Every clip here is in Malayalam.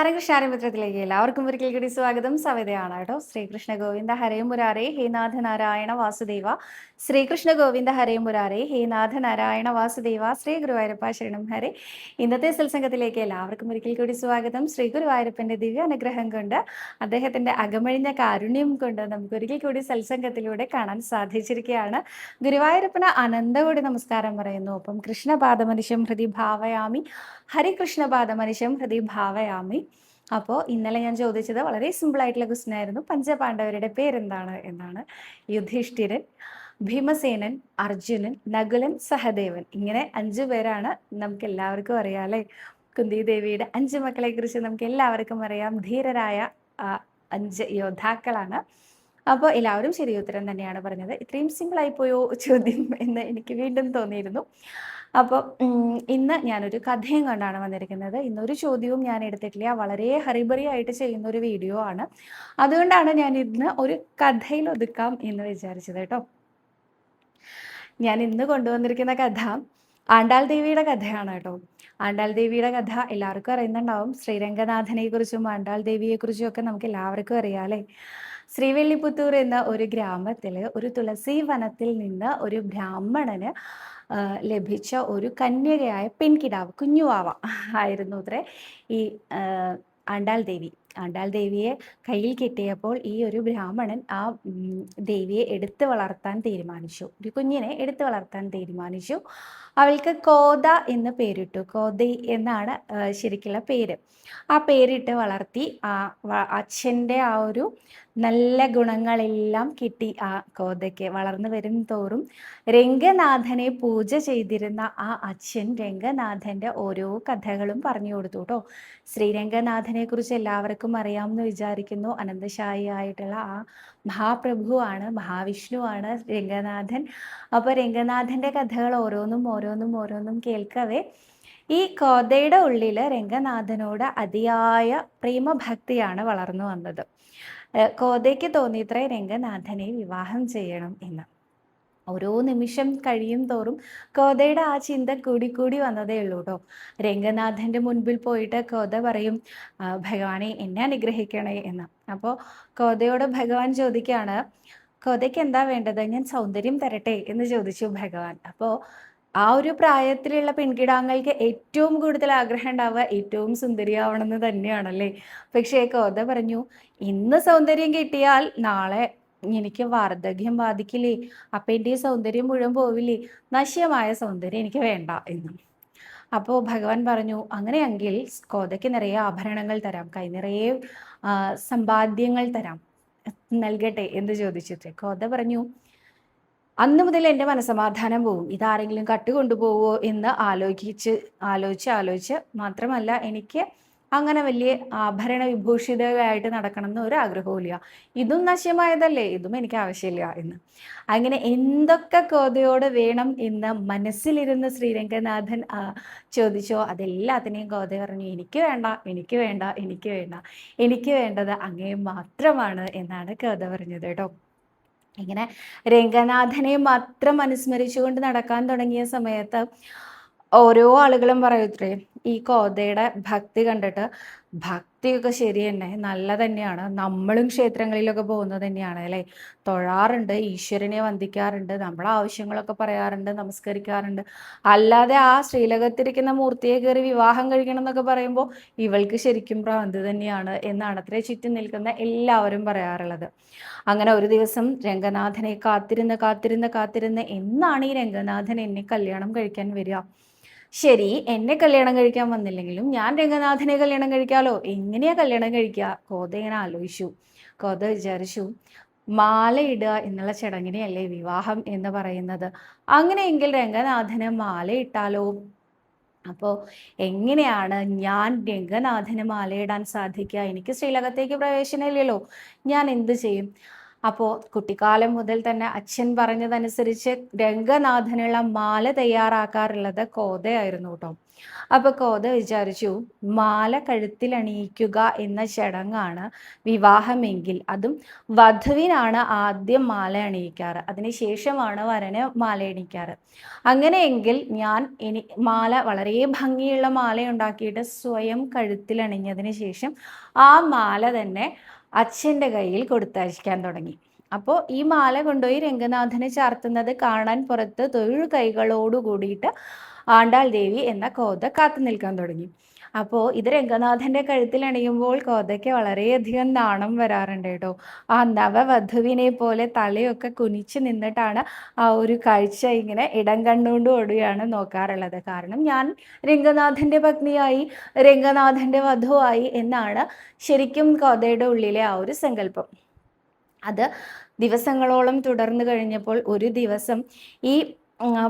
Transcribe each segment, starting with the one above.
നമസ്കാരം കൃഷ്ണാരമിത്രത്തിലേക്ക് എല്ലാവർക്കും ഒരിക്കൽ കൂടി സ്വാഗതം. സവിതയാണ് കേട്ടോ. ശ്രീകൃഷ്ണ ഗോവിന്ദ ഹരേ മുരാരേ ഹേനാഥ നാരായണ വാസുദേവ. ശ്രീകൃഷ്ണ ഗോവിന്ദ ഹരേ മുരാരേ ഹേനാഥ നാരായണ വാസുദേവ. ശ്രീ ഗുരുവായൂരപ്പ ശരണം ഹരേ. ഇന്നത്തെ സത്സംഗത്തിലേക്ക് എല്ലാവർക്കും ഒരിക്കൽ കൂടി സ്വാഗതം. ശ്രീ ഗുരുവായൂരപ്പന്റെ ദിവ്യ അനുഗ്രഹം കൊണ്ട് അദ്ദേഹത്തിന്റെ അകമഴിഞ്ഞ കാരുണ്യം കൊണ്ട് നമുക്ക് ഒരിക്കൽ കൂടി സത്സംഗത്തിലൂടെ കാണാൻ സാധിച്ചിരിക്കുകയാണ്. ഗുരുവായൂരപ്പന് അനന്തകോടി നമസ്കാരം പറയുന്നു. ഒപ്പം കൃഷ്ണപാദമനുഷ്യം ഹൃദി ഭാവയാമി. ഹരികൃഷ്ണപാദമനുഷ്യം ഹൃദി ഭാവയാമി. അപ്പോൾ ഇന്നലെ ഞാൻ ചോദിച്ചത് വളരെ സിമ്പിൾ ആയിട്ടുള്ള ക്വസ്റ്റ്യൻ ആയിരുന്നു. പഞ്ചപാണ്ഡവരുടെ പേരെന്താണ് എന്നാണ്. യുധിഷ്ഠിരൻ ഭീമസേനൻ അർജുനൻ നകുലൻ സഹദേവൻ. ഇങ്ങനെ അഞ്ചു പേരാണ് നമുക്ക് എല്ലാവർക്കും അറിയാം അല്ലേ? കുന്തി ദേവിയുടെ അഞ്ച് മക്കളെ കുറിച്ച് നമുക്ക് എല്ലാവർക്കും അറിയാം. ധീരരായ അഞ്ച് യോദ്ധാക്കളാണ്. അപ്പോൾ എല്ലാവരും ശരി ഉത്തരം തന്നെയാണ് പറഞ്ഞത്. ഇത്രയും സിമ്പിൾ ആയി പോയോ ചോദ്യം എന്ന് എനിക്ക് വീണ്ടും തോന്നിയിരുന്നു. അപ്പോൾ ഇന്ന് ഞാനൊരു കഥയും കൊണ്ടാണ് വന്നിരിക്കുന്നത്. ഇന്നൊരു ചോദ്യവും ഞാൻ എടുത്തിട്ടില്ല. വളരെ ഹറിബറി ആയിട്ട് ചെയ്യുന്ന ഒരു വീഡിയോ ആണ്. അതുകൊണ്ടാണ് ഞാൻ ഇന്ന് ഒരു കഥയിൽ ഒതുക്കാം എന്ന് വിചാരിച്ചത് കേട്ടോ. ഞാൻ ഇന്ന് കൊണ്ടുവന്നിരിക്കുന്ന കഥ ആണ്ടാൾ ദേവിയുടെ കഥയാണ് കേട്ടോ. ആണ്ടാൾ ദേവിയുടെ കഥ എല്ലാവർക്കും അറിയുന്നുണ്ടാവും. ശ്രീരംഗനാഥനെ കുറിച്ചും ആണ്ടാൾ ദേവിയെ കുറിച്ചും ഒക്കെ നമുക്ക് എല്ലാവർക്കും അറിയാം അല്ലേ? ശ്രീവെള്ളിപുത്തൂർ എന്ന ഒരു ഗ്രാമത്തിൽ ഒരു തുളസി വനത്തിൽ നിന്ന് ഒരു ബ്രാഹ്മണന് ലഭിച്ച ഒരു കന്യകയായ പെൺകിടാവ് കുഞ്ഞുവാവ ആയിരുന്നു അത്രേ ഈ ആണ്ടാൾ ദേവി. ആണ്ടാൾ ദേവിയെ കയ്യിൽ കിട്ടിയപ്പോൾ ഈ ഒരു ബ്രാഹ്മണൻ ആ ദേവിയെ എടുത്തു വളർത്താൻ തീരുമാനിച്ചു. ഒരു കുഞ്ഞിനെ എടുത്തു വളർത്താൻ തീരുമാനിച്ചു. അവൾക്ക് കോത എന്ന് പേരിട്ടു. കോദൈ എന്നാണ് ശരിക്കുള്ള പേര്. ആ പേരിട്ട് വളർത്തി ആ അച്ഛന്റെ ആ ഒരു നല്ല ഗുണങ്ങളെല്ലാം കിട്ടി ആ കോതയ്ക്ക് വളർന്നു വരും തോറും രംഗനാഥനെ പൂജ ചെയ്തിരുന്ന ആ അച്ഛൻ രംഗനാഥന്റെ ഓരോ കഥകളും പറഞ്ഞു കൊടുത്തു കേട്ടോ ശ്രീരംഗനാഥനെ കുറിച്ച് എല്ലാവർക്കും അറിയാമെന്ന് വിചാരിക്കുന്നു. അനന്തശായി ആയിട്ടുള്ള ആ മഹാപ്രഭുവാണ് മഹാവിഷ്ണുവാണ് രംഗനാഥൻ. അപ്പോൾ രംഗനാഥന്റെ കഥകൾ ഓരോന്നും ഓരോന്നും ഓരോന്നും കേൾക്കവേ. ഈ കോതയുടെ ഉള്ളിൽ രംഗനാഥനോട് അതിയായ പ്രേമഭക്തിയാണ് വളർന്നു വന്നത്. കോതയ്ക്ക് തോന്നിയത്രേ രംഗനാഥനെ വിവാഹം ചെയ്യണം എന്ന്. ഓരോ നിമിഷം കഴിയും തോറും കോതയുടെ ആ ചിന്ത കൂടി കൂടി വന്നതേ ഉള്ളൂ കേട്ടോ രംഗനാഥന്റെ മുൻപിൽ പോയിട്ട് കോത പറയും ഭഗവാനെ എന്നെ അനുഗ്രഹിക്കണേ എന്ന്. അപ്പോൾ കോതയോട് ഭഗവാൻ ചോദിക്കുകയാണ് കോതയ്ക്ക് എന്താ വേണ്ടത്? ഞാൻ സൗന്ദര്യം തരട്ടെ എന്ന് ചോദിച്ചു ഭഗവാൻ. അപ്പോൾ ആ ഒരു പ്രായത്തിലുള്ള പെൺകിടാങ്ങൾക്ക് ഏറ്റവും കൂടുതൽ ആഗ്രഹം ഉണ്ടാവുക ഏറ്റവും സുന്ദരിയാവണമെന്ന് തന്നെയാണല്ലേ? പക്ഷേ കോത പറഞ്ഞു ഇന്ന് സൗന്ദര്യം കിട്ടിയാൽ നാളെ എനിക്ക് വാർദ്ധക്യം ബാധിക്കില്ലേ? അപ്പം എന്റെ സൗന്ദര്യം മുഴുവൻ പോവില്ലേ? നശ്യമായ സൗന്ദര്യം എനിക്ക് വേണ്ട എന്ന്. അപ്പോൾ ഭഗവാൻ പറഞ്ഞു അങ്ങനെയെങ്കിൽ കോതയ്ക്ക് നിറയെ ആഭരണങ്ങൾ തരാം കൈ നിറയെ സമ്പാദ്യങ്ങൾ തരാം നൽകട്ടെ എന്ന് ചോദിച്ചിട്ട് കോത പറഞ്ഞു അന്ന് മുതൽ എന്റെ മനസമാധാനം പോവും. ഇതാരെങ്കിലും കട്ടുകൊണ്ടുപോവോ? എന്ന് ആലോചിച്ച് ആലോചിച്ച് ആലോചിച്ച് മാത്രമല്ല എനിക്ക് അങ്ങനെ വലിയ ആഭരണ വിഭൂഷിതയായിട്ട് നടക്കണമെന്ന് ഒരു ആഗ്രഹവുമില്ല. ഇതും നശ്യമായതല്ലേ? ഇതും എനിക്ക് ആവശ്യമില്ല എന്ന്. അങ്ങനെ എന്തൊക്കെ കോതയോട് വേണം എന്ന് മനസ്സിലിരുന്ന് ശ്രീരംഗനാഥൻ ചോദിച്ചോ? അതെല്ലാത്തിനെയും കോത പറഞ്ഞു എനിക്ക് വേണ്ട എനിക്ക് വേണ്ട എനിക്ക് വേണ്ട എനിക്ക് വേണ്ടത് അങ്ങേ മാത്രമാണ് എന്നാണ് കോത പറഞ്ഞത് കേട്ടോ. ഇങ്ങനെ രംഗനാഥനെ മാത്രം അനുസ്മരിച്ചുകൊണ്ട് നടക്കാൻ തുടങ്ങിയ സമയത്ത് ഓരോ ആളുകളും പറയത്രേ ഈ കോതയുടെ ഭക്തി കണ്ടിട്ട് ഭക്തിയൊക്കെ ശരി തന്നെ നല്ല തന്നെയാണ്. നമ്മളും ക്ഷേത്രങ്ങളിലൊക്കെ പോകുന്നത് തന്നെയാണ് അല്ലേ? തൊഴാറുണ്ട് ഈശ്വരനെ വന്ദിക്കാറുണ്ട് നമ്മളെ ആവശ്യങ്ങളൊക്കെ പറയാറുണ്ട് നമസ്കരിക്കാറുണ്ട്. അല്ലാതെ ആ ശ്രീലകത്തിരിക്കുന്ന മൂർത്തിയെ കയറി വിവാഹം കഴിക്കണം എന്നൊക്കെ പറയുമ്പോൾ ഇവൾക്ക് ശരിക്കും ഭ്രാന്ത് തന്നെയാണ് എന്നാണ് അത്രേ ചുറ്റും നിൽക്കുന്ന എല്ലാവരും പറയാറുള്ളത്. അങ്ങനെ ഒരു ദിവസം രംഗനാഥനെ കാത്തിരുന്ന് കാത്തിരുന്ന് കാത്തിരുന്ന് എന്നാണ് ഈ രംഗനാഥൻ എന്നെ കല്യാണം കഴിക്കാൻ വരിക? ശരി എന്നെ കല്യാണം കഴിക്കാൻ വന്നില്ലെങ്കിലും ഞാൻ രംഗനാഥനെ കല്യാണം കഴിക്കാമല്ലോ എങ്ങനെയാ കല്യാണം കഴിക്കുക? കോത ഇങ്ങനെ ആലോചിച്ചു. കോത വിചാരിച്ചു മാലയിടുക എന്നുള്ള ചടങ്ങിനെയല്ലേ വിവാഹം എന്ന് പറയുന്നത്. അങ്ങനെയെങ്കിൽ രംഗനാഥന് മാലയിട്ടാലോ അപ്പോൾ എങ്ങനെയാണ് ഞാൻ രംഗനാഥന് മാലയിടാൻ സാധിക്കുക? എനിക്ക് ശ്രീലകത്തേക്ക് പ്രവേശനമില്ലല്ലോ. ഞാൻ എന്ത് ചെയ്യും? അപ്പോൾ കുട്ടിക്കാലം മുതൽ തന്നെ അച്ഛൻ പറഞ്ഞതനുസരിച്ച് രംഗനാഥനുള്ള മാല തയ്യാറാക്കാറുള്ളത് കോതയായിരുന്നു കേട്ടോ അപ്പൊ കോത വിചാരിച്ചു മാല കഴുത്തിൽ അണിയിക്കുക എന്ന ചടങ്ങാണ് വിവാഹമെങ്കിൽ അതും വധുവിനാണ് ആദ്യം മാല അണിയിക്കാറ്. അതിനുശേഷമാണ് വരന് മാല അണിയിക്കാറ് അങ്ങനെയെങ്കിൽ ഞാൻ ഇനി മാല വളരെ ഭംഗിയുള്ള മാല ഉണ്ടാക്കിയിട്ട് സ്വയം കഴുത്തിൽ അണിഞ്ഞതിന് ശേഷം ആ മാല തന്നെ അച്ഛന്റെ കയ്യിൽ കൊടുത്തയക്കാൻ തുടങ്ങി. അപ്പോൾ ഈ മാല കൊണ്ടുപോയി രംഗനാഥനെ ചാർത്തുന്നത് കാണാൻ പുറത്ത് തൊഴിൽ കൈകളോട് കൂടിയിട്ട് ആണ്ടാൾ ദേവി എന്ന കോത കാത്തു നിൽക്കാൻ തുടങ്ങി. അപ്പോൾ ഇത് രംഗനാഥന്റെ കഴുത്തിൽ അണിയുമ്പോൾ കോതയ്ക്ക് വളരെയധികം നാണം വരാറുണ്ട് കേട്ടോ. ആ നവവധുവിനെ പോലെ തലയൊക്കെ കുനിച്ച് നിന്നിട്ടാണ് ആ ഒരു കാഴ്ച ഇങ്ങനെ ഇടം കണ്ടുകൊണ്ട് ഓടുകയാണ് നോക്കാറുള്ളത്. കാരണം ഞാൻ രംഗനാഥന്റെ പത്നിയായി രംഗനാഥന്റെ വധുവായി എന്നാണ് ശരിക്കും കോതയുടെ ഉള്ളിലെ ആ ഒരു സങ്കല്പം. അത് ദിവസങ്ങളോളം തുടർന്നു കഴിഞ്ഞപ്പോൾ ഒരു ദിവസം ഈ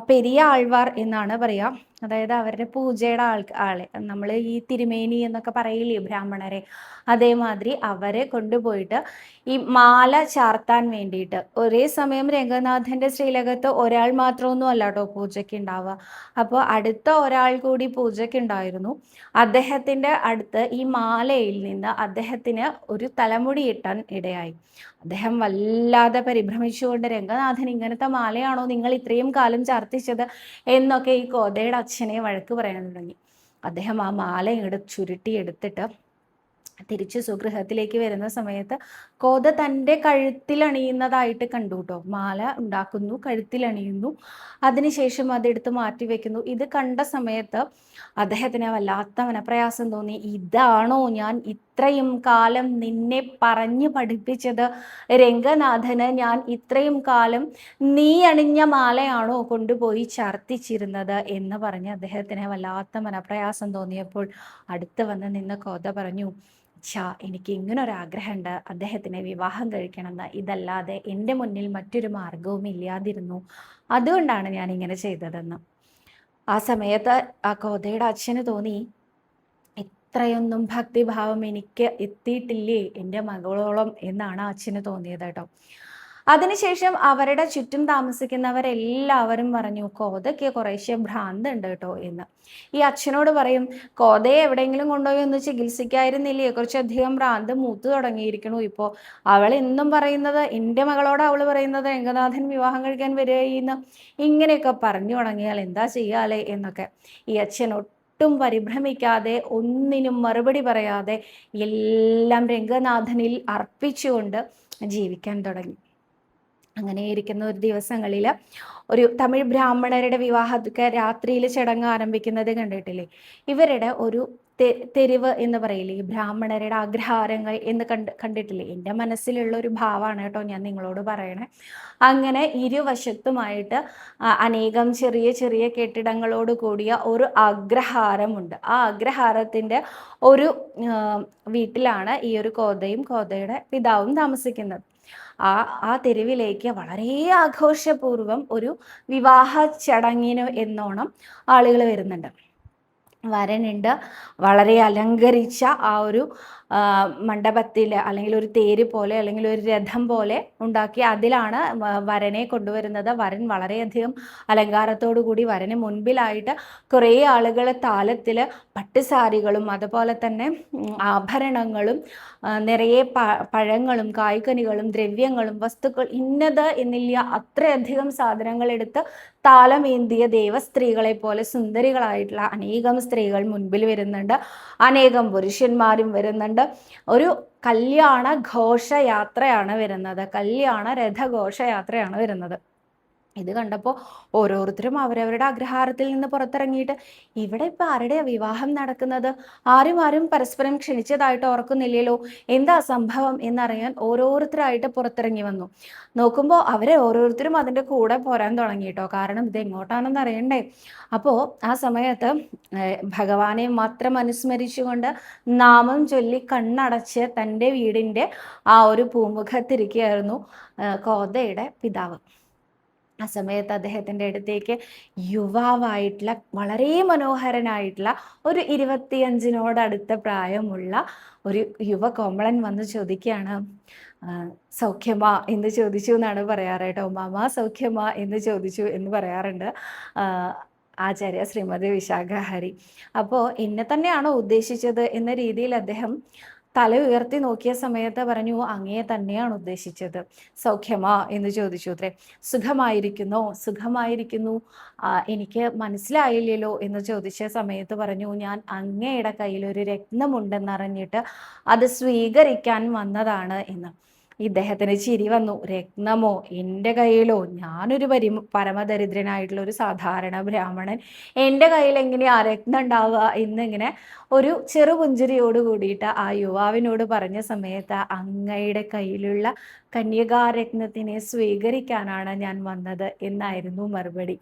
പെരിയ ആൾവാർ എന്നാണ് പറയുക അതായത് അവരുടെ പൂജയുടെ ആൾ ആളെ. നമ്മൾ ഈ തിരുമേനി എന്നൊക്കെ പറയില്ലേ ബ്രാഹ്മണരെ? അതേമാതിരി അവരെ കൊണ്ടുപോയിട്ട് ഈ മാല ചാർത്താൻ വേണ്ടിയിട്ട്. ഒരേ സമയം രംഗനാഥന്റെ ശ്രീലകത്ത് ഒരാൾ മാത്രമൊന്നും അല്ല കേട്ടോ പൂജയ്ക്ക് ഉണ്ടാവുക. അപ്പോൾ അടുത്ത ഒരാൾ കൂടി പൂജയ്ക്ക് ഉണ്ടായിരുന്നു. അദ്ദേഹത്തിന്റെ അടുത്ത് ഈ മാലയിൽ നിന്ന് അദ്ദേഹത്തിന് ഒരു തലമുടി ഇട്ടാൻ ഇടയായി. അദ്ദേഹം വല്ലാതെ പരിഭ്രമിച്ചുകൊണ്ട് രംഗനാഥൻ ഇങ്ങനത്തെ മാലയാണോ നിങ്ങൾ ഇത്രയും കാലം ചർത്തിച്ചത്? എന്നൊക്കെ ഈ കോതയുടെ അച്ഛനെ വഴക്ക് പറയാൻ തുടങ്ങി. അദ്ദേഹം ആ മാല എടു ചുരുട്ടി എടുത്തിട്ട് തിരിച്ച് സ്വഗൃഹത്തിലേക്ക് വരുന്ന സമയത്ത് കോത തന്റെ കഴുത്തിൽ അണിയുന്നതായിട്ട് കണ്ടു കേട്ടോ മാല ഉണ്ടാക്കുന്നു കഴുത്തിൽ അണിയുന്നു അതിനുശേഷം അതെടുത്ത് മാറ്റി വെക്കുന്നു. ഇത് കണ്ട സമയത്ത് അദ്ദേഹത്തിന് വല്ലാത്ത മനപ്രയാസം തോന്നി. ഇതാണോ ഞാൻ ഇത്രയും കാലം നിന്നെ പറഞ്ഞു പഠിപ്പിച്ചത് രംഗനാഥന് ഞാൻ ഇത്രയും കാലം നീ അണിഞ്ഞ മാലയാണോ കൊണ്ടുപോയി ചർത്തിച്ചിരുന്നത് എന്ന് പറഞ്ഞ് അദ്ദേഹത്തിന് വല്ലാത്ത മനപ്രയാസം തോന്നിയപ്പോൾ അടുത്ത് വന്ന് നിന്ന് കോത പറഞ്ഞു ഛാ എനിക്ക് ഇങ്ങനെ ഒരു ആഗ്രഹമുണ്ട് അദ്ദേഹത്തിനെ വിവാഹം കഴിക്കണമെന്ന്. ഇതല്ലാതെ എന്റെ മുന്നിൽ മറ്റൊരു മാർഗവും ഇല്ലാതിരുന്നു. അതുകൊണ്ടാണ് ഞാൻ ഇങ്ങനെ ചെയ്തതെന്ന്. ആ സമയത്ത് ആ കോതയുടെ അച്ഛന് തോന്നി ഇത്രയൊന്നും ഭക്തിഭാവം എനിക്ക് എത്തിയിട്ടില്ലേ? എന്റെ മകളോളം എന്നാണ് അച്ഛന് തോന്നിയത് കേട്ടോ. അതിനുശേഷം അവരുടെ ചുറ്റും താമസിക്കുന്നവരെല്ലാവരും പറഞ്ഞു കോതയ്ക്ക് കുറേശ്ശെ ഭ്രാന്ത് ഉണ്ട് കേട്ടോ എന്ന്. ഈ അച്ഛനോട് പറയും കോതയെ എവിടെയെങ്കിലും കൊണ്ടുപോയി ഒന്ന് ചികിത്സിക്കായിരുന്നില്ലേ? കുറച്ചധികം ഭ്രാന്ത് മൂത്തു തുടങ്ങിയിരിക്കണു ഇപ്പോൾ അവൾ എന്നും പറയുന്നത് എന്റെ മകളോട് അവൾ പറയുന്നത് രംഗനാഥൻ വിവാഹം കഴിക്കാൻ വരികയെന്ന്. ഇങ്ങനെയൊക്കെ പറഞ്ഞു തുടങ്ങിയാൽ എന്താ ചെയ്യാലേ എന്നൊക്കെ. ഈ അച്ഛൻ ഒട്ടും പരിഭ്രമിക്കാതെ ഒന്നിനും മറുപടി പറയാതെ എല്ലാം രംഗനാഥനിൽ അർപ്പിച്ചുകൊണ്ട് ജീവിക്കാൻ തുടങ്ങി. അങ്ങനെ ഇരിക്കുന്ന ഒരു ദിവസങ്ങളിൽ ഒരു തമിഴ് ബ്രാഹ്മണരുടെ വിവാഹത്തൊക്കെ രാത്രിയിൽ ചടങ്ങ് ആരംഭിക്കുന്നത് കണ്ടിട്ടില്ലേ? ഇവരുടെ ഒരു തെരുവ് എന്ന് പറയില്ലേ? ബ്രാഹ്മണരുടെ അഗ്രഹാരങ്ങൾ എന്ന് കണ്ട് കണ്ടിട്ടില്ലേ? എന്റെ മനസ്സിലുള്ള ഒരു ഭാവമാണ് കേട്ടോ ഞാൻ നിങ്ങളോട് പറയണേ. അങ്ങനെ ഇരുവശത്തുമായിട്ട് അനേകം ചെറിയ ചെറിയ കെട്ടിടങ്ങളോട് കൂടിയ ഒരു അഗ്രഹാരമുണ്ട് ആ അഗ്രഹാരത്തിന്റെ ഒരു വീട്ടിലാണ് ഈ ഒരു കോതയും കോതയുടെ പിതാവും താമസിക്കുന്നത്. ആ ആ തെരുവിലേക്ക് വളരെ ആഘോഷപൂർവം ഒരു വിവാഹ ചടങ്ങിന് എന്നോണം ആളുകൾ വരുന്നുണ്ട്. വരനുണ്ട്. വളരെ അലങ്കരിച്ച ആ ഒരു മണ്ഡപത്തിൽ അല്ലെങ്കിൽ ഒരു തേര് പോലെ അല്ലെങ്കിൽ ഒരു രഥം പോലെ ഉണ്ടാക്കി അതിലാണ് വരനെ കൊണ്ടുവരുന്നത്. വരൻ വളരെയധികം അലങ്കാരത്തോടു കൂടി വരന് മുൻപിലായിട്ട് കുറേ ആളുകൾ താലത്തിൽ പട്ടുസാരികളും അതുപോലെ തന്നെ ആഭരണങ്ങളും നിറയെ പഴങ്ങളും കായ്കനികളും ദ്രവ്യങ്ങളും വസ്തുക്കൾ ഇന്നത് എന്നില്ല അത്രയധികം സാധനങ്ങൾ എടുത്ത് താലമേന്തിയ ദേവസ്ത്രീകളെ പോലെ സുന്ദരികളായിട്ടുള്ള അനേകം സ്ത്രീകൾ മുൻപിൽ വരുന്നുണ്ട്. അനേകം പുരുഷന്മാരും വരുന്നുണ്ട്. ഒരു കല്യാണ ഘോഷയാത്രയാണ് വരുന്നത്. കല്യാണ രഥഘോഷയാത്രയാണ് വരുന്നത്. ഇത് കണ്ടപ്പോൾ ഓരോരുത്തരും അവരവരുടെ അഗ്രഹാരത്തിൽ നിന്ന് പുറത്തിറങ്ങിയിട്ട് ഇവിടെ ഇപ്പം ആരുടെയാ വിവാഹം നടക്കുന്നത്? ആരും ആരും പരസ്പരം ക്ഷണിച്ചതായിട്ട് ഓർക്കുന്നില്ലല്ലോ? എന്താ സംഭവം? എന്നറിയാൻ ഓരോരുത്തരായിട്ട് പുറത്തിറങ്ങി വന്നു. നോക്കുമ്പോൾ അവരെ ഓരോരുത്തരും അതിന്റെ കൂടെ പോരാൻ തുടങ്ങി കേട്ടോ കാരണം ഇത് എങ്ങോട്ടാണെന്ന് അറിയണ്ടേ? അപ്പോൾ ആ സമയത്ത് ഭഗവാനെ മാത്രം അനുസ്മരിച്ചുകൊണ്ട് നാമം ചൊല്ലി കണ്ണടച്ച് തന്റെ വീടിന്റെ ആ ഒരു പൂമുഖത്തിരിക്കുകയായിരുന്നു കോതയുടെ പിതാവ്. ആ സമയത്ത് അദ്ദേഹത്തിന്റെ അടുത്തേക്ക് യുവാവായിട്ടുള്ള വളരെ മനോഹരനായിട്ടുള്ള ഒരു ഇരുപത്തിയഞ്ചിനോടടുത്ത പ്രായമുള്ള ഒരു യുവ കോമളൻ വന്ന് ചോദിക്കുകയാണ്. സൗഖ്യമാ എന്ന് ചോദിച്ചു എന്നാണ് പറയാറ് കേട്ടോ. മാമ സൗഖ്യമാ എന്ന് ചോദിച്ചു എന്ന് പറയാറുണ്ട് ആചാര്യ ശ്രീമതി വിശാഖഹരി. അപ്പോൾ എന്നെ തന്നെയാണോ ഉദ്ദേശിച്ചത് എന്ന രീതിയിൽ അദ്ദേഹം തല ഉയർത്തി നോക്കിയ സമയത്ത് പറഞ്ഞു അങ്ങയെ തന്നെയാണ് ഉദ്ദേശിച്ചത്. സൗഖ്യമാ എന്ന് ചോദിച്ചു അത്രേ. സുഖമായിരിക്കുന്നോ സുഖമായിരിക്കുന്നു. എനിക്ക് മനസ്സിലായില്ലല്ലോ എന്ന് ചോദിച്ച സമയത്ത് പറഞ്ഞു ഞാൻ അങ്ങയുടെ കയ്യിൽ ഒരു രത്നമുണ്ടെന്നറിഞ്ഞിട്ട് അത് സ്വീകരിക്കാൻ വന്നതാണ് എന്ന്. ഇദ്ദേഹത്തിന് ചിരി വന്നു. രത്നമോ? എന്റെ കയ്യിലോ? ഞാനൊരു പരി പരമദരിദ്രനായിട്ടുള്ള ഒരു സാധാരണ ബ്രാഹ്മണൻ. എന്റെ കയ്യിൽ എങ്ങനെയാ രത്നം ഉണ്ടാവുക എന്നിങ്ങനെ ഒരു ചെറുപുഞ്ചിരിയോട് കൂടിയിട്ട് ആ യുവാവിനോട് പറഞ്ഞ സമയത്ത് അങ്ങയുടെ കയ്യിലുള്ള കന്യകാരത്നത്തിനെ സ്വീകരിക്കാനാണ് ഞാൻ വന്നത് എന്നായിരുന്നു മറുപടി.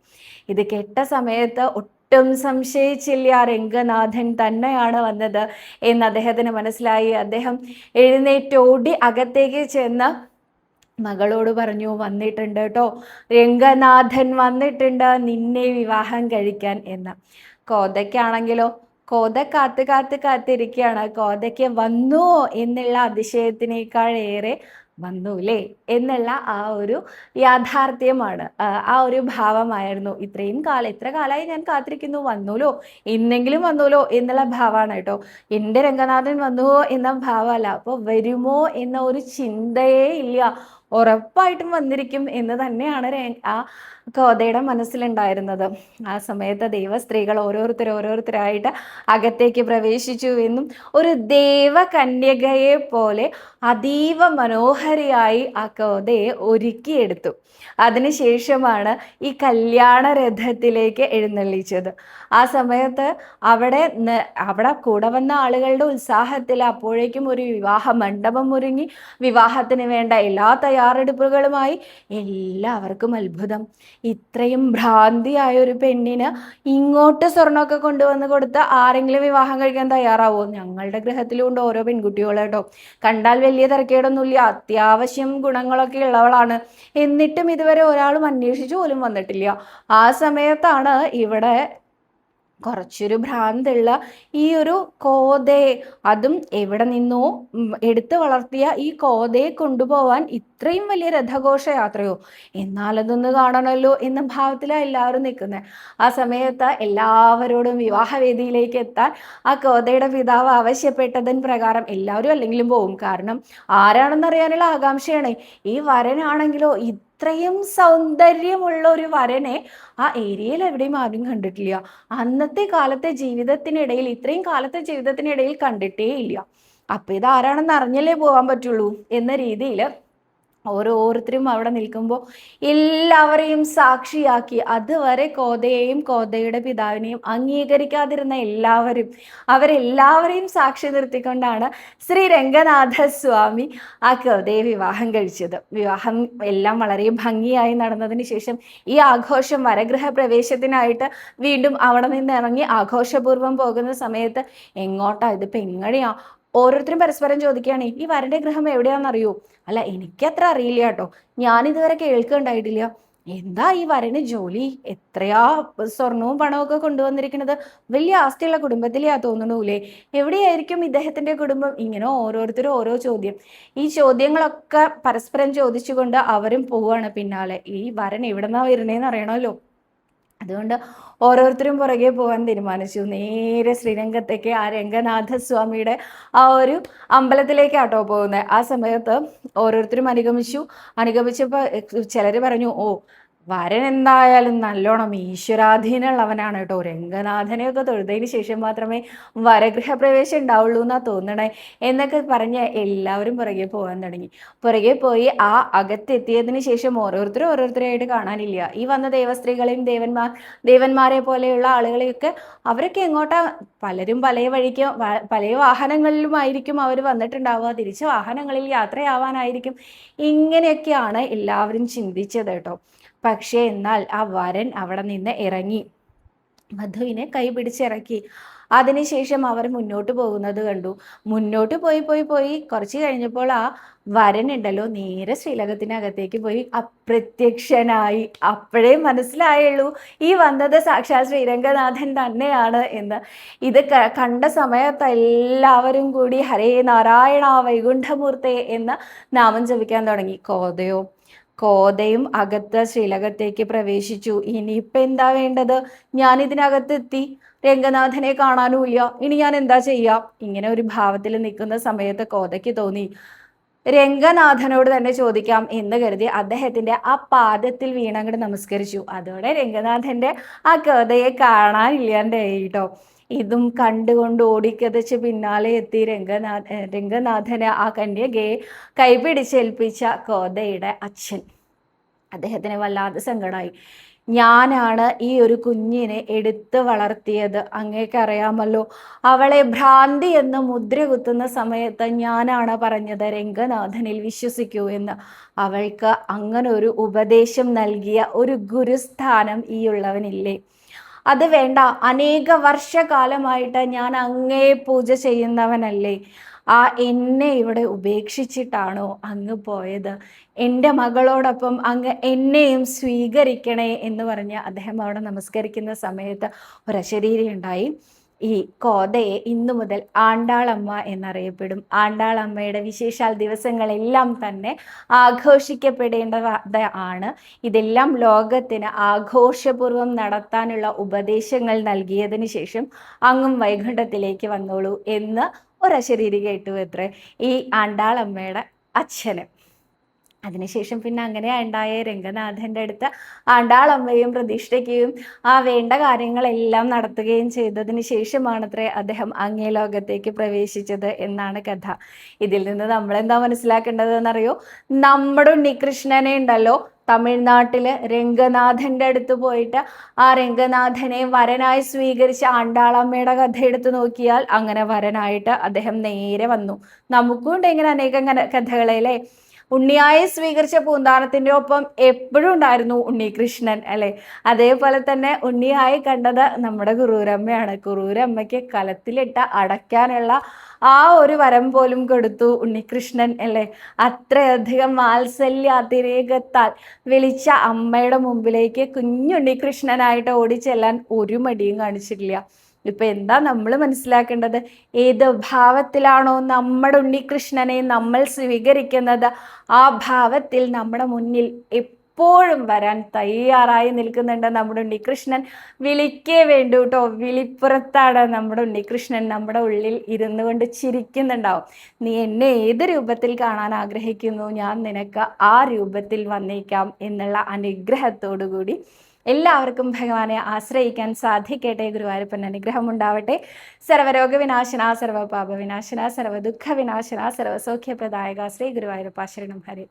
ഇത് കേട്ട സമയത്ത് ഒട്ടും സംശയിച്ചില്ല. രംഗനാഥൻ തന്നെയാണ് വന്നത് എന്ന് അദ്ദേഹത്തിന് മനസ്സിലായി. അദ്ദേഹം എഴുന്നേറ്റോടി അകത്തേക്ക് ചെന്ന് മകളോട് പറഞ്ഞു വന്നിട്ടുണ്ട് കേട്ടോ രംഗനാഥൻ വന്നിട്ടുണ്ട്. നിന്നെ വിവാഹം കഴിക്കാൻ എന്ന്. കോതയ്ക്കാണെങ്കിലോ കോത കാത്ത് കാത്ത് കാത്തിരിക്കുകയാണ്. കോതയ്ക്ക് വന്നു എന്നുള്ള അതിശയത്തിനേക്കാൾ ഏറെ വന്നൂലേ എന്നുള്ള ആ ഒരു യാഥാർത്ഥ്യമാണ്. ആ ഒരു ഭാവമായിരുന്നു. ഇത്രയും കാലം എത്ര കാലമായി ഞാൻ കാത്തിരിക്കുന്നു. വന്നൂലോ? എന്നെങ്കിലും വന്നൂലോ? എന്നുള്ള ഭാവമാണ് കേട്ടോ. എന്റെ രംഗനാഥൻ വന്നുവോ എന്ന ഭാവമല്ല. അപ്പോൾ വരുമോ എന്ന ഒരു ചിന്തയേ ഇല്ല. ഉറപ്പായിട്ടും വന്നിരിക്കും എന്ന് തന്നെയാണ് ആ കോതയുടെ മനസ്സിലുണ്ടായിരുന്നത്. ആ സമയത്ത് ദൈവ സ്ത്രീകൾ ഓരോരുത്തർ ഓരോരുത്തരായിട്ട് അകത്തേക്ക് പ്രവേശിച്ചു എന്നും ഒരു ദേവകന്യകയെ പോലെ അതീവ മനോഹരിയായി ആ കോതയെ ഒരുക്കിയെടുത്തു. അതിനുശേഷമാണ് ഈ കല്യാണ രഥത്തിലേക്ക് എഴുന്നള്ളിച്ചത്. ആ സമയത്ത് അവിടെ അവിടെ കൂടെ വന്ന ആളുകളുടെ ഉത്സാഹത്തിൽ അപ്പോഴേക്കും ഒരു വിവാഹ മണ്ഡപം ഒരുങ്ങി. വിവാഹത്തിന് വേണ്ട എല്ലാ തയ്യാറെടുപ്പുകളുമായി എല്ലാവർക്കും അത്ഭുതം. ഇത്രയും ഭ്രാന്തിയായ ഒരു പെണ്ണിന് ഇങ്ങോട്ട് സ്വർണമൊക്കെ കൊണ്ടുവന്ന് കൊടുത്ത് ആരെങ്കിലും വിവാഹം കഴിക്കാൻ തയ്യാറാവോ? ഞങ്ങളുടെ ഗ്രഹത്തിലുണ്ട് ഓരോ പെൺകുട്ടികളോ കണ്ടാൽ വലിയ തിരക്കേടൊന്നുമില്ല. അത്യാവശ്യം ഗുണങ്ങളൊക്കെ ഉള്ളവളാണ്. എന്നിട്ടും ഇതുവരെ ഒരാളും അന്വേഷിച്ചു പോലും വന്നിട്ടില്ല. ആ സമയത്താണ് ഇവിടെ കുറച്ചൊരു ഭ്രാന്തുള്ള ഈ ഒരു കോതയെ അതും എവിടെ നിന്നോ എടുത്തു വളർത്തിയ ഈ കോതയെ കൊണ്ടുപോവാൻ ഇത്രയും വലിയ രഥഘോഷയാത്രയോ? എന്നാൽ എന്നാലതൊന്ന് കാണണമല്ലോ എന്ന ഭാവത്തിലാണ് എല്ലാവരും നിൽക്കുന്നത് ആ സമയത്ത് എല്ലാവരോടും വിവാഹവേദിയിലേക്ക് എത്താൻ ആ കോതയുടെ പിതാവ് ആവശ്യപ്പെട്ടതിന് പ്രകാരം എല്ലാവരും അല്ലെങ്കിലും പോവും. കാരണം ആരാണെന്നറിയാനുള്ള ആകാംക്ഷയാണ്. ഈ വരനാണെങ്കിലോ ഇത്രയും സൗന്ദര്യമുള്ള ഒരു വരനെ ആ ഏരിയയിൽ എവിടെയും ആരും കണ്ടിട്ടില്ല. അന്നത്തെ കാലത്തെ ജീവിതത്തിനിടയിൽ ഇത്രയും കാലത്തെ ജീവിതത്തിനിടയിൽ കണ്ടിട്ടേ ഇല്ല. അപ്പൊ ഇത് ആരാണെന്ന് അറിഞ്ഞല്ലേ പോകാൻ പറ്റുള്ളൂ എന്ന രീതിയിൽ ഓരോരുത്തരും അവിടെ നിൽക്കുമ്പോൾ എല്ലാവരെയും സാക്ഷിയാക്കി. അതുവരെ കോതയെയും കോതയുടെ പിതാവിനെയും അംഗീകരിക്കാതിരുന്ന എല്ലാവരും അവരെല്ലാവരെയും സാക്ഷി നിർത്തിക്കൊണ്ടാണ് ശ്രീ രംഗനാഥ സ്വാമി ആ കോതയെ വിവാഹം കഴിച്ചത്. വിവാഹം എല്ലാം വളരെ ഭംഗിയായി നടന്നതിന് ശേഷം ഈ ആഘോഷം വരഗ്രഹ പ്രവേശത്തിനായിട്ട് വീണ്ടും അവിടെ നിന്ന് ഇറങ്ങി ആഘോഷപൂർവം പോകുന്ന സമയത്ത് എങ്ങോട്ടാ ഇത് പെങ്ങടിയാ? ഓരോരുത്തരും പരസ്പരം ചോദിക്കുകയാണ് ഈ വരന്റെ ഗൃഹം എവിടെയാണെന്നറിയോ? അല്ല എനിക്കത്ര അറിയില്ല കേട്ടോ. ഞാനിതുവരെ കേൾക്കുന്നുണ്ടായിട്ടില്ല എന്താ ഈ വരന് ജോലി? എത്രയാ സ്വർണവും പണവും ഒക്കെ കൊണ്ടുവന്നിരിക്കുന്നത്? വലിയ ആസ്തിയുള്ള കുടുംബത്തിലെയാ തോന്നണൂലേ എവിടെയായിരിക്കും ഇദ്ദേഹത്തിന്റെ കുടുംബം? ഇങ്ങനെ ഓരോരുത്തരും ഓരോ ചോദ്യം. ഈ ചോദ്യങ്ങളൊക്കെ പരസ്പരം ചോദിച്ചുകൊണ്ട് അവരും പോവാണ് പിന്നാലെ. ഈ വരൻ എവിടെന്നാ വരുന്നേന്ന് അറിയണമല്ലോ. അതുകൊണ്ട് ഓരോരുത്തരും പുറകെ പോകാൻ തീരുമാനിച്ചു. നേരെ ശ്രീരംഗത്തേക്ക് ആ രംഗനാഥ സ്വാമിയുടെ ആ ഒരു അമ്പലത്തിലേക്കാട്ടോ പോകുന്നത്. ആ സമയത്ത് ഓരോരുത്തരും അനുഗമിച്ചു. അനുഗമിച്ചപ്പോൾ ചിലർ പറഞ്ഞു ഓ വരൻ എന്തായാലും നല്ലോണം ഈശ്വരാധീനമുള്ളവനാണ് കേട്ടോ. രംഗനാഥനെയൊക്കെ തൊഴുതതിന് ശേഷം മാത്രമേ വരഗൃഹപ്രവേശം ഉണ്ടാവുള്ളൂ എന്നാ തോന്നണേ എന്നൊക്കെ പറഞ്ഞ് എല്ലാവരും പുറകെ പോകാൻ തുടങ്ങി. പുറകെ പോയി ആ അകത്തെത്തിയതിന് ശേഷം ഓരോരുത്തരും ഓരോരുത്തരായിട്ട് കാണാനില്ല. ഈ വന്ന ദേവസ്ത്രീകളെയും ദേവന്മാർ ദേവന്മാരെ പോലെയുള്ള ആളുകളെയൊക്കെ അവരൊക്കെ എങ്ങോട്ടാ? പലരും പല വഴിക്ക് പല വാഹനങ്ങളിലുമായിരിക്കും അവർ വന്നിട്ടുണ്ടാവുക. തിരിച്ച് വാഹനങ്ങളിൽ യാത്രയാവാനായിരിക്കും. ഇങ്ങനെയൊക്കെയാണ് എല്ലാവരും ചിന്തിച്ചത് കേട്ടോ. പക്ഷേ എന്നാൽ ആ വരൻ അവിടെ നിന്ന് ഇറങ്ങി. മധുവിനെ കൈപിടിച്ചിറക്കി. അതിനുശേഷം അവർ മുന്നോട്ട് പോകുന്നത് കണ്ടു. മുന്നോട്ട് പോയി പോയി പോയി. കുറച്ച് കഴിഞ്ഞപ്പോൾ ആ വരനുണ്ടല്ലോ നേരെ ശ്രീലകത്തിനകത്തേക്ക് പോയി. അപ്രത്യക്ഷനായി. അപ്പോഴേ മനസ്സിലായുള്ളൂ ഈ വന്നത് സാക്ഷാൽ ശ്രീരംഗനാഥൻ തന്നെയാണ് എന്ന്. ഇത് കണ്ട സമയത്ത് എല്ലാവരും കൂടി ഹരേ നാരായണ വൈകുണ്ഠമൂർത്തേ എന്ന് നാമം ജപിക്കാൻ തുടങ്ങി. കോതയോ കോതയും അകത്ത് ശ്രീലകത്തേക്ക് പ്രവേശിച്ചു. ഇനിയിപ്പോൾ എന്താ വേണ്ടത്? ഞാൻ ഇതിനകത്തെത്തി രംഗനാഥനെ കാണാനുമില്ല ഇനി ഞാൻ എന്താ ചെയ്യാം? ഇങ്ങനെ ഒരു ഭാവത്തിൽ നിൽക്കുന്ന സമയത്ത് കോതയ്ക്ക് തോന്നി. രംഗനാഥനോട് തന്നെ ചോദിക്കാം എന്ന് കരുതി അദ്ദേഹത്തിന്റെ ആ പാദത്തിൽ വീണങ്ങട് നമസ്കരിച്ചു. അതോടെ രംഗനാഥന്റെ ആ കഥയെ കാണാനില്ലാണ്ടായി കേട്ടോ ഇതും കണ്ടുകൊണ്ട് ഓടിക്കതച്ച് പിന്നാലെ എത്തി രംഗനാഥ രംഗനാഥന് ആ കന്യകയെ കൈപിടിച്ചേൽപ്പിച്ച കോതയുടെ അച്ഛൻ. അദ്ദേഹത്തിന് വല്ലാതെ സങ്കടമായി ഞാനാണ് ഈ ഒരു കുഞ്ഞിനെ എടുത്ത് വളർത്തിയത്. അങ്ങേക്കറിയാമല്ലോ അവളെ ഭ്രാന്തി എന്ന് മുദ്ര കുത്തുന്ന സമയത്ത് ഞാനാണ് പറഞ്ഞത് രംഗനാഥനിൽ വിശ്വസിക്കൂ എന്ന്. അവൾക്ക് അങ്ങനെ ഒരു ഉപദേശം നൽകിയ ഒരു ഗുരുസ്ഥാനം ഈ ഉള്ളവനില്ലേ അത് വേണ്ട. അനേക വർഷകാലമായിട്ട് ഞാൻ അങ്ങേ പൂജ ചെയ്യുന്നവനല്ലേ. ആ എന്നെ ഇവിടെ ഉപേക്ഷിച്ചിട്ടാണോ അങ്ങ് പോയത്? എന്റെ മകളോടൊപ്പം അങ്ങ് എന്നെയും സ്വീകരിക്കണേ എന്ന് പറഞ്ഞ് അദ്ദേഹം അവിടെ നമസ്കരിക്കുന്ന സമയത്ത് ഒരശരീരി ഉണ്ടായി. ഈ കോതയെ ഇന്നു മുതൽ ആണ്ടാളമ്മ എന്നറിയപ്പെടും. ആണ്ടാളമ്മയുടെ വിശേഷാൽ ദിവസങ്ങളെല്ലാം തന്നെ ആഘോഷിക്കപ്പെടേണ്ടത് ആണ്. ഇതെല്ലാം ലോകത്തിന് ആഘോഷപൂർവം നടത്താനുള്ള ഉപദേശങ്ങൾ നൽകിയതിന് ശേഷം അങ്ങും വൈകുണ്ഠത്തിലേക്ക് വന്നോളൂ എന്ന് ഒരശരീരി കേട്ടു എത്ര. ഈ ആണ്ടാളമ്മയുടെ അച്ഛന്. അതിനുശേഷം പിന്നെ അങ്ങനെ ഉണ്ടായ രംഗനാഥന്റെ അടുത്ത് ആണ്ടാളമ്മയും പ്രതിഷ്ഠയ്ക്കുകയും ആ വേണ്ട കാര്യങ്ങളെല്ലാം നടത്തുകയും ചെയ്തതിന് ശേഷമാണത്രേ അദ്ദേഹം അങ്ങേ ലോകത്തേക്ക് പ്രവേശിച്ചത് എന്നാണ് കഥ. ഇതിൽ നിന്ന് നമ്മൾ എന്താ മനസ്സിലാക്കേണ്ടത് എന്നറിയോ നമ്മുടെ ഉണ്ണികൃഷ്ണനെ ഉണ്ടല്ലോ തമിഴ്നാട്ടിൽ രംഗനാഥന്റെ അടുത്ത് പോയിട്ട് ആ രംഗനാഥനെ വരനായി സ്വീകരിച്ച ആണ്ടാളമ്മയുടെ കഥ എടുത്തു നോക്കിയാൽ അങ്ങനെ വരനായിട്ട് അദ്ദേഹം നേരെ വന്നു. നമുക്കും ഉണ്ട് ഇങ്ങനെ അനേകം കഥകളെ ഉണ്ണിയായി സ്വീകരിച്ച പൂന്താനത്തിന്റെ ഒപ്പം എപ്പോഴും ഉണ്ടായിരുന്നു ഉണ്ണികൃഷ്ണൻ അല്ലെ? അതേപോലെ തന്നെ ഉണ്ണിയായി കണ്ടത് നമ്മുടെ കുറൂരമ്മയാണ് കുറൂരമ്മയ്ക്ക് കലത്തിലിട്ട അടയ്ക്കാനുള്ള ആ ഒരു വരം പോലും കൊടുത്തു ഉണ്ണികൃഷ്ണൻ അല്ലേ? അത്രയധികം വാത്സല്യ അതിരേകത്താൽ വിളിച്ച അമ്മയുടെ മുമ്പിലേക്ക് കുഞ്ഞുണ്ണികൃഷ്ണനായിട്ട് ഓടിച്ചെല്ലാൻ ഒരു മടിയും കാണിച്ചിട്ടില്ല. ഇപ്പൊ എന്താ നമ്മൾ മനസ്സിലാക്കേണ്ടത്? ഏത് ഭാവത്തിലാണോ നമ്മുടെ ഉണ്ണികൃഷ്ണനെ നമ്മൾ സ്വീകരിക്കുന്നത്? ആ ഭാവത്തിൽ നമ്മുടെ മുന്നിൽ എപ്പോഴും വരാൻ തയ്യാറായി നിൽക്കുന്നുണ്ട് നമ്മുടെ ഉണ്ണികൃഷ്ണൻ. വിളിക്കേ വേണ്ടു കേട്ടോ. വിളിപ്പുറത്താണ് നമ്മുടെ ഉണ്ണികൃഷ്ണൻ നമ്മുടെ ഉള്ളിൽ ഇരുന്നു കൊണ്ട് ചിരിക്കുന്നുണ്ടാവും. നീ എന്നെ ഏത് രൂപത്തിൽ കാണാൻ ആഗ്രഹിക്കുന്നു? ഞാൻ നിനക്ക് ആ രൂപത്തിൽ വന്നേക്കാം എന്നുള്ള അനുഗ്രഹത്തോടു കൂടി എല്ലാവർക്കും ഭഗവാനെ ആശ്രയിക്കാൻ സാധിക്കട്ടെ ഗുരുവായൂരപ്പൻ അനുഗ്രഹം ഉണ്ടാവട്ടെ സർവരോഗ വിനാശന സർവപാപ വിനാശന സർവ ദുഃഖ വിനാശന സർവസൗഖ്യപ്രദായക ശ്രീ ഗുരുവായൂരപ്പ ശരണം ഹരി.